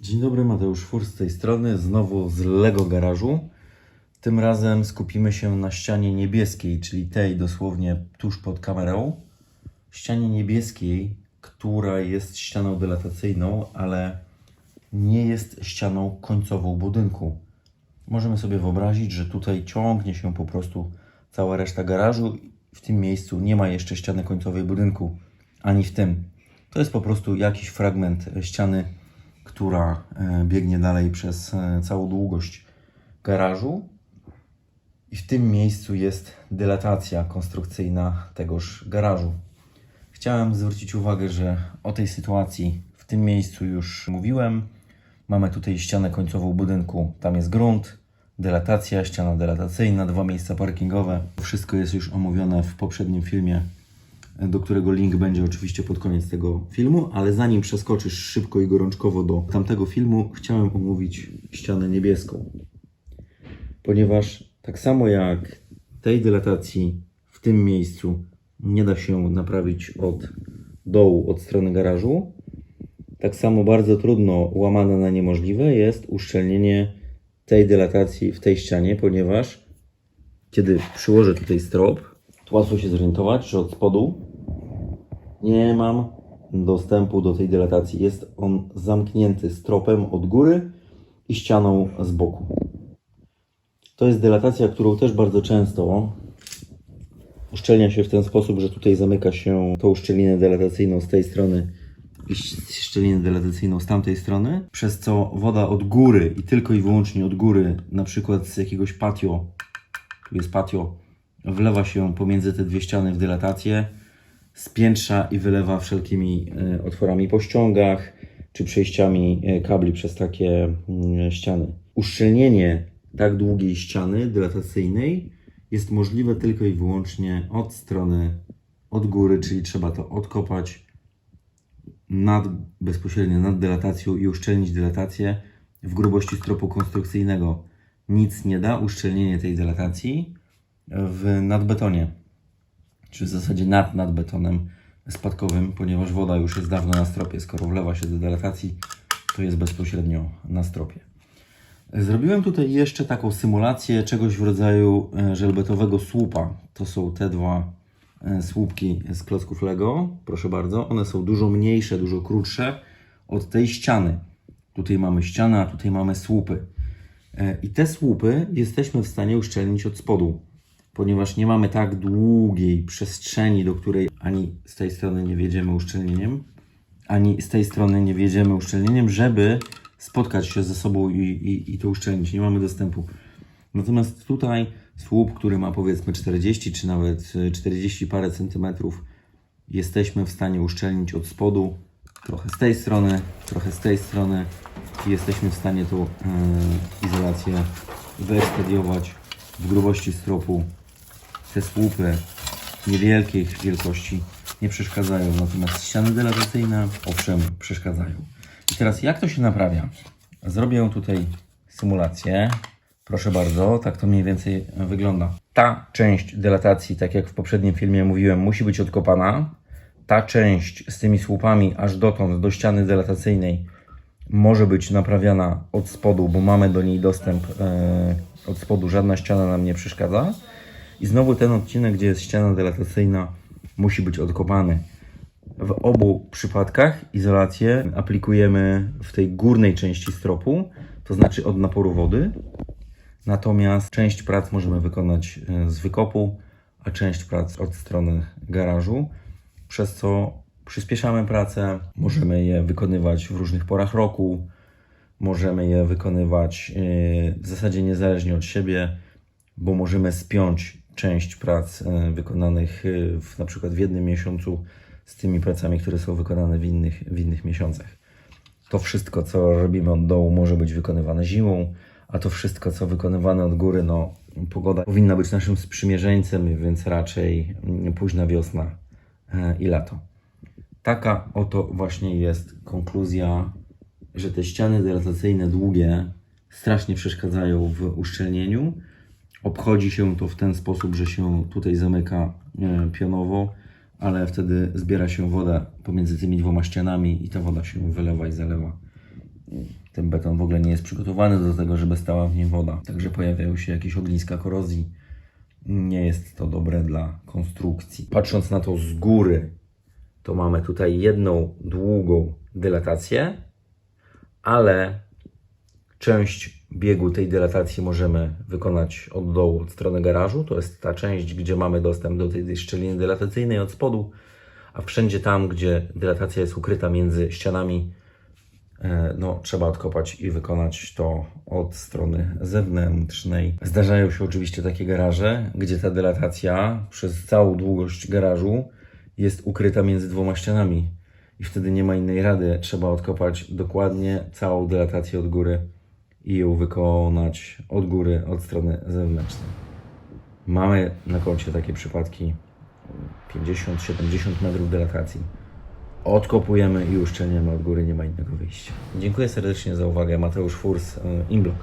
Dzień dobry, Mateusz Fur z tej strony, znowu z Lego Garażu. Tym razem skupimy się na ścianie niebieskiej, czyli tej dosłownie tuż pod kamerą. Ścianie niebieskiej, która jest ścianą dylatacyjną, ale nie jest ścianą końcową budynku. Możemy sobie wyobrazić, że tutaj ciągnie się po prostu cała reszta garażu. W tym miejscu nie ma jeszcze ściany końcowej budynku, ani w tym. To jest po prostu jakiś fragment ściany, która e, biegnie dalej przez e, całą długość garażu. I w tym miejscu jest dylatacja konstrukcyjna tegoż garażu. Chciałem zwrócić uwagę, że o tej sytuacji w tym miejscu już mówiłem. Mamy tutaj ścianę końcową budynku, tam jest grunt, dylatacja, ściana dylatacyjna, dwa miejsca parkingowe. Wszystko jest już omówione w poprzednim filmie, do którego link będzie oczywiście pod koniec tego filmu, ale zanim przeskoczysz szybko i gorączkowo do tamtego filmu, chciałem omówić ścianę niebieską. Ponieważ tak samo jak tej dylatacji w tym miejscu nie da się naprawić od dołu, od strony garażu, tak samo bardzo trudno, łamane na niemożliwe jest uszczelnienie tej dylatacji w tej ścianie, ponieważ kiedy przyłożę tutaj strop, to łatwo się zorientować, że od spodu nie mam dostępu do tej dylatacji. Jest on zamknięty stropem od góry i ścianą z boku. To jest dylatacja, którą też bardzo często uszczelnia się w ten sposób, że tutaj zamyka się tą szczelinę dylatacyjną z tej strony i szczelinę dylatacyjną z tamtej strony, przez co woda od góry i tylko i wyłącznie od góry, na przykład z jakiegoś patio, tu jest patio, wlewa się pomiędzy te dwie ściany w dylatację, spiętrza i wylewa wszelkimi e, otworami po ściągach czy przejściami e, kabli przez takie mm, ściany. Uszczelnienie tak długiej ściany dylatacyjnej jest możliwe tylko i wyłącznie od strony od góry, czyli trzeba to odkopać nad, bezpośrednio nad dylatacją i uszczelnić dylatację w grubości stropu konstrukcyjnego. Nic nie da uszczelnienie tej dylatacji w nadbetonie, czy w zasadzie nad nadbetonem spadkowym, ponieważ woda już jest dawno na stropie. Skoro wlewa się do dylatacji, to jest bezpośrednio na stropie. Zrobiłem tutaj jeszcze taką symulację czegoś w rodzaju e, żelbetowego słupa. To są te dwa e, słupki z klocków Lego. Proszę bardzo. One są dużo mniejsze, dużo krótsze od tej ściany. Tutaj mamy ścianę, a tutaj mamy słupy. E, I te słupy jesteśmy w stanie uszczelnić od spodu, ponieważ nie mamy tak długiej przestrzeni, do której ani z tej strony nie wjedziemy uszczelnieniem, ani z tej strony nie wjedziemy uszczelnieniem, żeby spotkać się ze sobą i, i, i to uszczelnić. Nie mamy dostępu. Natomiast tutaj słup, który ma powiedzmy 40 czy nawet e, 40 parę centymetrów, jesteśmy w stanie uszczelnić od spodu, trochę z tej strony, trochę z tej strony i jesteśmy w stanie tą e, izolację wyekspediować w grubości stropu. Te słupy niewielkich wielkości nie przeszkadzają, natomiast ściany dylatacyjne owszem przeszkadzają. I teraz jak to się naprawia? Zrobię tutaj symulację. Proszę bardzo, tak to mniej więcej wygląda. Ta część dylatacji, tak jak w poprzednim filmie mówiłem, musi być odkopana. Ta część z tymi słupami aż dotąd do ściany dylatacyjnej może być naprawiana od spodu, bo mamy do niej dostęp e, od spodu, żadna ściana nam nie przeszkadza. I znowu ten odcinek, gdzie jest ściana dylatacyjna, musi być odkopany. W obu przypadkach izolację aplikujemy w tej górnej części stropu, to znaczy od naporu wody. Natomiast część prac możemy wykonać e, z wykopu, a część prac od strony garażu, przez co przyspieszamy pracę. Możemy je wykonywać w różnych porach roku, możemy je wykonywać e, w zasadzie niezależnie od siebie, bo możemy spiąć część prac e, wykonanych e, w, na przykład w jednym miesiącu z tymi pracami, które są wykonane w innych, w innych miesiącach. To wszystko, co robimy od dołu, może być wykonywane zimą, a to wszystko, co wykonywane od góry, no pogoda powinna być naszym sprzymierzeńcem, więc raczej mm, późna wiosna e, i lato. Taka oto właśnie jest konkluzja, że te ściany dylatacyjne długie strasznie przeszkadzają w uszczelnieniu. Obchodzi się to w ten sposób, że się tutaj zamyka e, pionowo, ale wtedy zbiera się woda pomiędzy tymi dwoma ścianami i ta woda się wylewa i zalewa ten beton w ogóle nie jest przygotowany do tego, żeby stała w nim woda. Także pojawiają się jakieś ogniska korozji. Nie jest to dobre dla konstrukcji. Patrząc na to z góry, to mamy tutaj jedną długą dylatację, ale część biegu tej dylatacji możemy wykonać od dołu, od strony garażu. To jest ta część, gdzie mamy dostęp do tej szczeliny dylatacyjnej od spodu, a wszędzie tam, gdzie dylatacja jest ukryta między ścianami, e, no, trzeba odkopać i wykonać to od strony zewnętrznej. Zdarzają się oczywiście takie garaże, gdzie ta dylatacja przez całą długość garażu jest ukryta między dwoma ścianami i wtedy nie ma innej rady. Trzeba odkopać dokładnie całą dylatację od góry i ją wykonać od góry, od strony zewnętrznej. Mamy na koncie takie przypadki 50-70 metrów dylatacji. Odkopujemy i uszczelniamy od góry, nie ma innego wyjścia. Dziękuję serdecznie za uwagę. Mateusz Furs, y, Inblock.